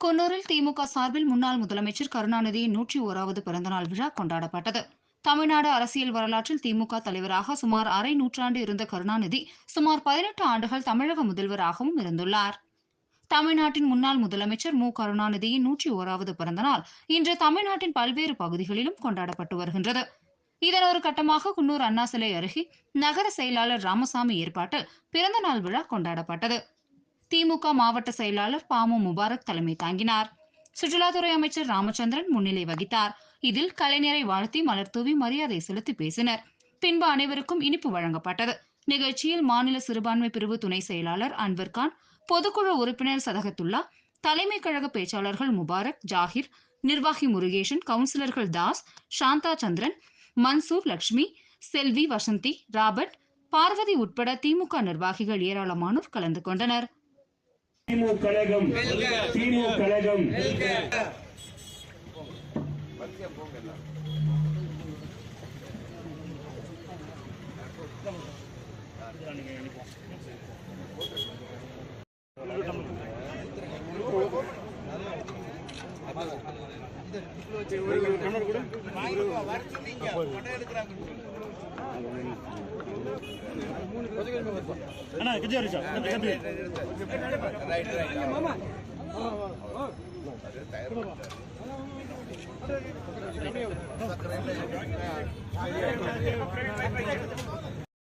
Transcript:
குன்னூரில் திமுக சார்பில் முன்னாள் முதலமைச்சர் கருணாநிதியின் நூற்றி ஓராவது பிறந்தநாள் விழா கொண்டாடப்பட்டது. தமிழ்நாடு அரசியல் வரலாற்றில் திமுக தலைவராக சுமார் அரை நூற்றாண்டு இருந்த கருணாநிதி சுமார் பதினெட்டு ஆண்டுகள் தமிழக முதல்வராகவும் இருந்துள்ளார். தமிழ்நாட்டின் முன்னாள் முதலமைச்சர் மு. கருணாநிதியின் நூற்றி ஓராவது பிறந்தநாள் இன்று தமிழ்நாட்டின் பல்வேறு பகுதிகளிலும் கொண்டாடப்பட்டு வருகின்றது. இதன் ஒரு கட்டமாக குன்னூர் அண்ணா சிலை அருகே நகர செயலாளர் ராமசாமி ஏற்பாட்டில் பிறந்தநாள் விழா கொண்டாடப்பட்டது. திமுக மாவட்ட செயலாளர் பாமு முபாரக் தலைமை தாங்கினார். சுற்றுலாத்துறை அமைச்சர் ராமச்சந்திரன் முன்னிலை வகித்தார். இதில் கலைஞரை வாழ்த்தி மலர் தூவி மரியாதை செலுத்தி பேசினர். பின்பு அனைவருக்கும் இனிப்பு வழங்கப்பட்டது. நிகழ்ச்சியில் மாநில சிறுபான்மை பிரிவு துணை செயலாளர் அன்வர்கான் பொதுக்குழு உறுப்பினர் சதகத்துல்லா தலைமை கழக பேச்சாளர்கள் முபாரக் ஜாகிர் நிர்வாகி முருகேஷன் கவுன்சிலர்கள் தாஸ் சாந்தா சந்திரன் மன்சூர் லட்சுமி செல்வி வசந்தி ராபர்ட் பார்வதி உட்பட திமுக நிர்வாகிகள் ஏராளமானோர் கலந்து கொண்டனர். திமுக கழகம். திமுக கழகம். ಅಣ್ಣ ಗಜ್ಜಿ ಅವರಿ ಸರ್ ರೈಟ್ ರೈಟ್ ಮಾಮ ಸಕ್ಕರೆ